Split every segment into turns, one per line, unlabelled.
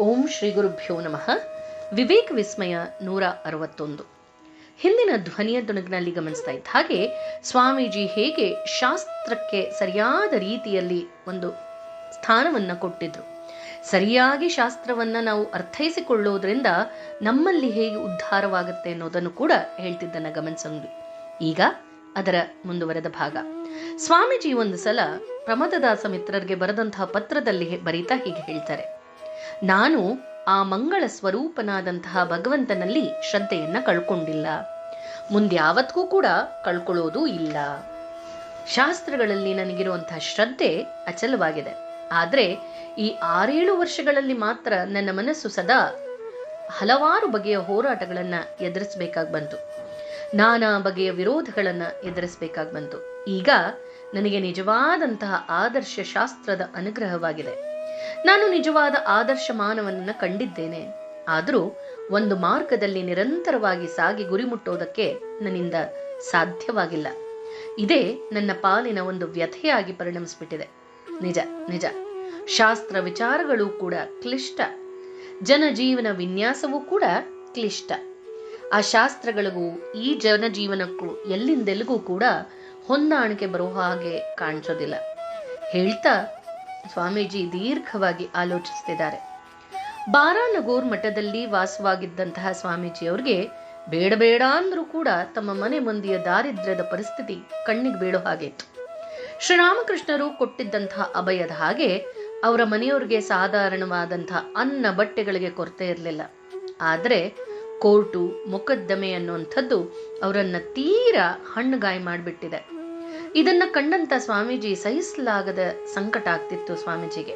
ಓಂ ಶ್ರೀ ಗುರುಭ್ಯೋ ನಮಃ. ವಿವೇಕ ವಿಸ್ಮಯ ನೂರ ಅರವತ್ತೊಂದು. ಹಿಂದಿನ ಧ್ವನಿಯ ದುಣಗಿನಲ್ಲಿ ಗಮನಿಸ್ತಾ ಇದ್ದ ಹಾಗೆ ಸ್ವಾಮೀಜಿ ಹೇಗೆ ಶಾಸ್ತ್ರಕ್ಕೆ ಸರಿಯಾದ ರೀತಿಯಲ್ಲಿ ಒಂದು ಸ್ಥಾನವನ್ನ ಕೊಟ್ಟಿದ್ರು. ಸರಿಯಾಗಿ ಶಾಸ್ತ್ರವನ್ನ ನಾವು ಅರ್ಥೈಸಿಕೊಳ್ಳುವುದರಿಂದ ನಮ್ಮಲ್ಲಿ ಹೇಗೆ ಉದ್ಧಾರವಾಗುತ್ತೆ ಅನ್ನೋದನ್ನು ಕೂಡ ಹೇಳ್ತಿದ್ದನ್ನು ಗಮನಿಸಿ ಈಗ ಅದರ ಮುಂದುವರೆದ ಭಾಗ. ಸ್ವಾಮೀಜಿ ಒಂದು ಸಲ ಪ್ರಮದದಾಸ ಮಿತ್ರರಿಗೆ ಬರೆದಂತಹ ಪತ್ರದಲ್ಲಿ ಬರೀತಾ ಹೀಗೆ ಹೇಳ್ತಾರೆ. ನಾನು ಆ ಮಂಗಳ ಸ್ವರೂಪನಾದಂತಹ ಭಗವಂತನಲ್ಲಿ ಶ್ರದ್ಧೆಯನ್ನ ಕಳ್ಕೊಂಡಿಲ್ಲ. ಮುಂದ್ಯಾವತ್ತಿಗೂ ಕೂಡ ಕಳ್ಕೊಳ್ಳೋದು ಇಲ್ಲ. ಶಾಸ್ತ್ರಗಳಲ್ಲಿ ನನಗಿರುವಂತಹ ಶ್ರದ್ಧೆ ಅಚಲವಾಗಿದೆ. ಆದರೆ ಈ ಆರೇಳು ವರ್ಷಗಳಲ್ಲಿ ಮಾತ್ರ ನನ್ನ ಮನಸ್ಸು ಸದಾ ಹಲವಾರು ಬಗೆಯ ಹೋರಾಟಗಳನ್ನ ಎದುರಿಸಬೇಕಾಗಿ ಬಂತು. ನಾನಾ ಬಗೆಯ ವಿರೋಧಗಳನ್ನ ಎದುರಿಸಬೇಕಾಗಿ ಬಂತು. ಈಗ ನನಗೆ ನಿಜವಾದಂತಹ ಆದರ್ಶ ಶಾಸ್ತ್ರದ ಅನುಗ್ರಹವಾಗಿದೆ. ನಾನು ನಿಜವಾದ ಆದರ್ಶ ಮಾನವನನ್ನ ಕಂಡಿದ್ದೇನೆ. ಆದರೂ ಒಂದು ಮಾರ್ಗದಲ್ಲಿ ನಿರಂತರವಾಗಿ ಸಾಗಿ ಗುರಿ ಮುಟ್ಟೋದಕ್ಕೆ ನನ್ನಿಂದ ಸಾಧ್ಯವಾಗಿಲ್ಲ. ಇದೇ ನನ್ನ ಪಾಲಿನ ಒಂದು ವ್ಯಥೆಯಾಗಿ ಪರಿಣಮಿಸ್ಬಿಟ್ಟಿದೆ. ನಿಜ ನಿಜ. ಶಾಸ್ತ್ರ ವಿಚಾರಗಳು ಕೂಡ ಕ್ಲಿಷ್ಟ. ಜನಜೀವನ ವಿನ್ಯಾಸವೂ ಕೂಡ ಕ್ಲಿಷ್ಟ. ಆ ಶಾಸ್ತ್ರಗಳಿಗೂ, ಈ ಜನಜೀವನಕ್ಕೂ, ಎಲ್ಲಿಂದೆಲ್ಲಿಗೂ ಕೂಡ ಹೊಂದಾಣಿಕೆ ಬರೋ ಹಾಗೆ ಕಾಣಿಸೋದಿಲ್ಲ. ಹೇಳ್ತಾ ಸ್ವಾಮೀಜಿ ದೀರ್ಘವಾಗಿ ಆಲೋಚಿಸ್ತಿದ್ದಾರೆ ಬಾರಾನಗೂರ್ ಮಠದಲ್ಲಿ ವಾಸವಾಗಿದ್ದಂತಹ ಸ್ವಾಮೀಜಿಯವ್ರಿಗೆ ಬೇಡ ಬೇಡ ಅಂದ್ರೂ ಕೂಡ ತಮ್ಮ ಮನೆ ಮಂದಿಯ ದಾರಿದ್ರ್ಯದ ಪರಿಸ್ಥಿತಿ ಕಣ್ಣಿಗೆ ಬೀಳೋ ಹಾಗೆ ಇತ್ತು ಶ್ರೀರಾಮಕೃಷ್ಣರು ಕೊಟ್ಟಿದ್ದಂತಹ ಅಭಯದ ಹಾಗೆ ಅವರ ಮನೆಯವರಿಗೆ ಸಾಧಾರಣವಾದಂತಹ ಅನ್ನ ಬಟ್ಟೆಗಳಿಗೆ ಕೊರತೆ ಇರಲಿಲ್ಲ. ಆದರೆ ಕೋರ್ಟು ಮೊಕದ್ದಮೆ ಅನ್ನುವಂಥದ್ದು ಅವರನ್ನ ತೀರಾ ಹಣ್ಣುಗಾಯಿ ಮಾಡಿಬಿಟ್ಟಿದೆ. ಇದನ್ನ ಕಂಡಂತ ಸ್ವಾಮೀಜಿ ಸಹಿಸಲಾಗದ ಸಂಕಟ ಆಗ್ತಿತ್ತು ಸ್ವಾಮೀಜಿಗೆ.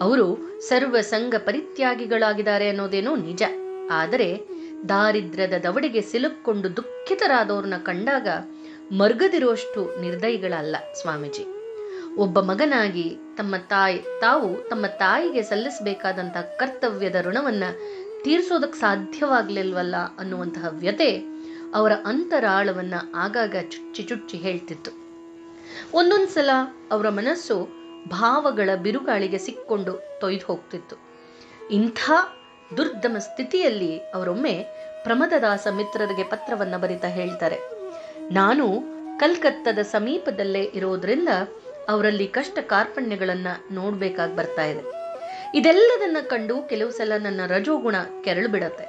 ಅವರು ಸರ್ವ ಸಂಘ ಪರಿತ್ಯಾಗಿಗಳಾಗಿದ್ದಾರೆ ಅನ್ನೋದೇನೋ ನಿಜ. ಆದರೆ ದಾರಿದ್ರ್ಯದ ದವಡೆಗೆ ಸಿಲುಕೊಂಡು ದುಃಖಿತರಾದವ್ರನ್ನ ಕಂಡಾಗ ಮರ್ಗದಿರುವಷ್ಟು ನಿರ್ದಯಿಗಳಲ್ಲ ಸ್ವಾಮೀಜಿ. ಒಬ್ಬ ಮಗನಾಗಿ ತಮ್ಮ ತಾಯಿ, ತಾವು ತಮ್ಮ ತಾಯಿಗೆ ಸಲ್ಲಿಸಬೇಕಾದಂತಹ ಕರ್ತವ್ಯದ ಋಣವನ್ನ ತೀರಿಸೋದಕ್ಕೆ ಸಾಧ್ಯವಾಗ್ಲಿಲ್ವಲ್ಲ ಅನ್ನುವಂತಹ ವ್ಯತೆ ಅವರ ಅಂತರಾಳವನ್ನ ಆಗಾಗ ಚುಚ್ಚಿ ಚುಚ್ಚಿ ಹೇಳ್ತಿತ್ತು. ಒಂದೊಂದ್ಸಲ ಅವರ ಮನಸ್ಸು ಭಾವಗಳ ಬಿರುಗಾಳಿಗೆ ಸಿಕ್ಕೊಂಡು ತೊಯ್ದು ಹೋಗ್ತಿತ್ತು. ಇಂಥ ದುರ್ದಮ ಸ್ಥಿತಿಯಲ್ಲಿ ಅವರೊಮ್ಮೆ ಪ್ರಮದದಾಸ ಮಿತ್ರರಿಗೆ ಪತ್ರವನ್ನ ಬರಿತಾ ಹೇಳ್ತಾರೆ, ನಾನು ಕಲ್ಕತ್ತದ ಸಮೀಪದಲ್ಲೇ ಇರೋದ್ರಿಂದ ಅವರಲ್ಲಿ ಕಷ್ಟ ಕಾರ್ಪಣ್ಯಗಳನ್ನ ನೋಡ್ಬೇಕಾಗಿ ಬರ್ತಾ ಇದೆ. ಇದೆಲ್ಲದನ್ನ ಕಂಡು ಕೆಲವು ಸಲ ನನ್ನ ರಜೋಗುಣ ಕೆರಳು ಬಿಡತ್ತೆ.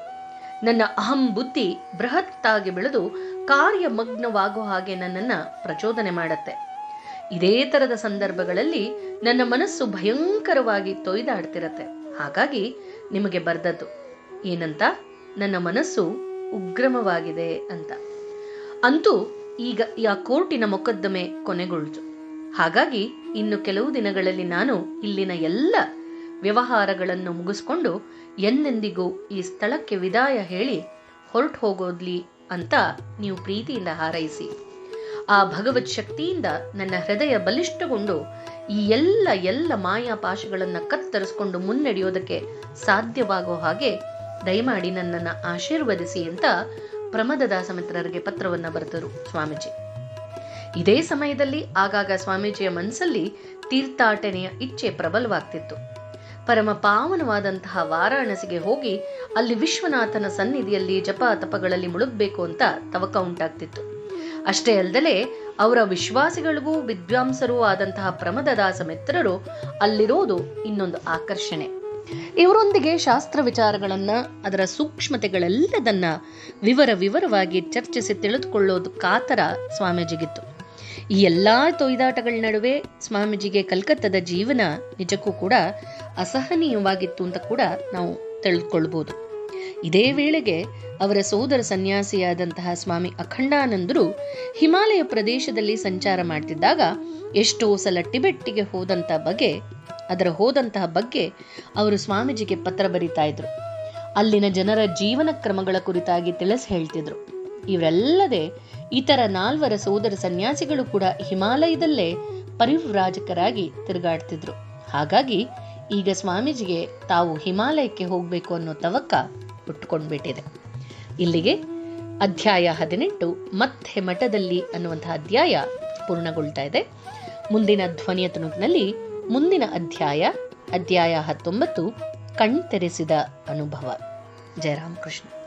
ನನ್ನ ಅಹಂ ಬುದ್ಧಿ ಬೃಹತ್ತಾಗಿ ಬೆಳೆದು ಕಾರ್ಯಮಗ್ನವಾಗೋ ಹಾಗೆ ನನ್ನನ್ನ ಪ್ರಚೋದನೆ ಮಾಡತ್ತೆ. ಇದೇ ತರದ ಸಂದರ್ಭಗಳಲ್ಲಿ ನನ್ನ ಮನಸ್ಸು ಭಯಂಕರವಾಗಿ ತೊಯ್ದಾಡ್ತಿರತ್ತೆ. ಹಾಗಾಗಿ ನಿಮಗೆ ಬರ್ದದ್ದು, ಏನಂತ? ನನ್ನ ಮನಸ್ಸು ಉಗ್ರಮವಾಗಿದೆ ಅಂತ. ಅಂತೂ ಈಗ ಆ ಕೋರ್ಟಿನ ಮೊಕದ್ದಮೆ ಕೊನೆಗೊಳ್ತು. ಹಾಗಾಗಿ ಇನ್ನು ಕೆಲವು ದಿನಗಳಲ್ಲಿ ನಾನು ಇಲ್ಲಿನ ಎಲ್ಲ ವ್ಯವಹಾರಗಳನ್ನು ಮುಗಿಸ್ಕೊಂಡು ಎಂದೆಂದಿಗೂ ಈ ಸ್ಥಳಕ್ಕೆ ವಿದಾಯ ಹೇಳಿ ಹೊರಟು ಹೋಗೋದ್ಲಿ ಅಂತ ನೀವು ಪ್ರೀತಿಯಿಂದ ಹಾರೈಸಿ. ಆ ಭಗವತ್ ಶಕ್ತಿಯಿಂದ ನನ್ನ ಹೃದಯ ಬಲಿಷ್ಠಗೊಂಡು ಈ ಎಲ್ಲ ಎಲ್ಲ ಮಾಯಾಪಾಶಗಳನ್ನು ಕತ್ತರಿಸ್ಕೊಂಡು ಮುನ್ನಡೆಯೋದಕ್ಕೆ ಸಾಧ್ಯವಾಗೋ ಹಾಗೆ ದಯಮಾಡಿ ನನ್ನನ್ನು ಆಶೀರ್ವದಿಸಿ ಅಂತ ಪ್ರಮದದಾಸ ಮಿತ್ರರಿಗೆ ಪತ್ರವನ್ನು ಬರೆದರು ಸ್ವಾಮೀಜಿ. ಇದೇ ಸಮಯದಲ್ಲಿ ಆಗಾಗ ಸ್ವಾಮೀಜಿಯ ಮನಸ್ಸಲ್ಲಿ ತೀರ್ಥಾಟನೆಯ ಇಚ್ಛೆ ಪ್ರಬಲವಾಗ್ತಿತ್ತು. ಪರಮ ಪಾವನವಾದಂತಹ ವಾರಾಣಸಿಗೆ ಹೋಗಿ ಅಲ್ಲಿ ವಿಶ್ವನಾಥನ ಸನ್ನಿಧಿಯಲ್ಲಿ ಜಪ ತಪಗಳಲ್ಲಿ ಮುಳುಗಬೇಕು ಅಂತ ತವಕ ಉಂಟಾಗ್ತಿತ್ತು. ಅಷ್ಟೇ ಅಲ್ಲದೆ ಅವರ ವಿಶ್ವಾಸಿಗಳಿಗೂ ವಿದ್ವಾಂಸರೂ ಆದಂತಹ ಪ್ರಮದದಾಸ ಮಿತ್ರರು ಅಲ್ಲಿರೋದು ಇನ್ನೊಂದು ಆಕರ್ಷಣೆ. ಇವರೊಂದಿಗೆ ಶಾಸ್ತ್ರ ವಿಚಾರಗಳನ್ನ, ಅದರ ಸೂಕ್ಷ್ಮತೆಗಳೆಲ್ಲದನ್ನ ವಿವರ ವಿವರವಾಗಿ ಚರ್ಚಿಸಿ ತಿಳಿದುಕೊಳ್ಳೋದು ಕಾತರ ಸ್ವಾಮೀಜಿಗಿತ್ತು. ಈ ಎಲ್ಲಾ ತೊಯ್ದಾಟಗಳ ನಡುವೆ ಸ್ವಾಮೀಜಿಗೆ ಕಲ್ಕತ್ತದ ಜೀವನ ನಿಜಕ್ಕೂ ಕೂಡ ಅಸಹನೀಯವಾಗಿತ್ತು ಅಂತ ಕೂಡ ನಾವು ತಿಳಿದುಕೊಳ್ಬಹುದು ಇದೇ ವೇಳೆಗೆ ಅವರ ಸೋದರ ಸನ್ಯಾಸಿಯಾದಂತಹ ಸ್ವಾಮಿ ಅಖಂಡಾನಂದರು ಹಿಮಾಲಯ ಪ್ರದೇಶದಲ್ಲಿ ಸಂಚಾರ ಮಾಡ್ತಿದ್ದಾಗ ಎಷ್ಟೋ ಸಲ ಟಿಬೆಟ್ಟಿಗೆ ಹೋದಂತ ಬಗ್ಗೆ, ಅದರ ಹೋದಂತಹ ಬಗ್ಗೆ ಅವರು ಸ್ವಾಮೀಜಿಗೆ ಪತ್ರ ಬರಿತಾ ಇದ್ರು. ಅಲ್ಲಿನ ಜನರ ಜೀವನ ಕ್ರಮಗಳ ಕುರಿತಾಗಿ ತಿಳಿಸಿ ಹೇಳ್ತಿದ್ರು. ಇವರೆಲ್ಲದೆ ಇತರ ನಾಲ್ವರ ಸೋದರ ಸನ್ಯಾಸಿಗಳು ಕೂಡ ಹಿಮಾಲಯದಲ್ಲೇ ಪರಿವ್ರಾಜಕರಾಗಿ ತಿರುಗಾಡ್ತಿದ್ರು. ಹಾಗಾಗಿ ಈಗ ಸ್ವಾಮೀಜಿಗೆ ತಾವು ಹಿಮಾಲಯಕ್ಕೆ ಹೋಗಬೇಕು ಅನ್ನೋ ತವಕ ಹುಟ್ಟುಕೊಂಡ್ಬಿಟ್ಟಿದೆ ಇಲ್ಲಿಗೆ ಅಧ್ಯಾಯ ಹದಿನೆಂಟು, ಮತ್ತೆ ಮಠದಲ್ಲಿ ಅನ್ನುವಂತಹ ಅಧ್ಯಾಯ ಪೂರ್ಣಗೊಳ್ತಾ ಇದೆ. ಮುಂದಿನ ಧ್ವನಿಯ ತುಣುಕಿನಲ್ಲಿ ಮುಂದಿನ ಅಧ್ಯಾಯ ಅಧ್ಯಾಯ ಹತ್ತೊಂಬತ್ತು, ಕಣ್ತೆರೆಸಿದ ಅನುಭವ. ಜಯರಾಮ್ ಕೃಷ್ಣ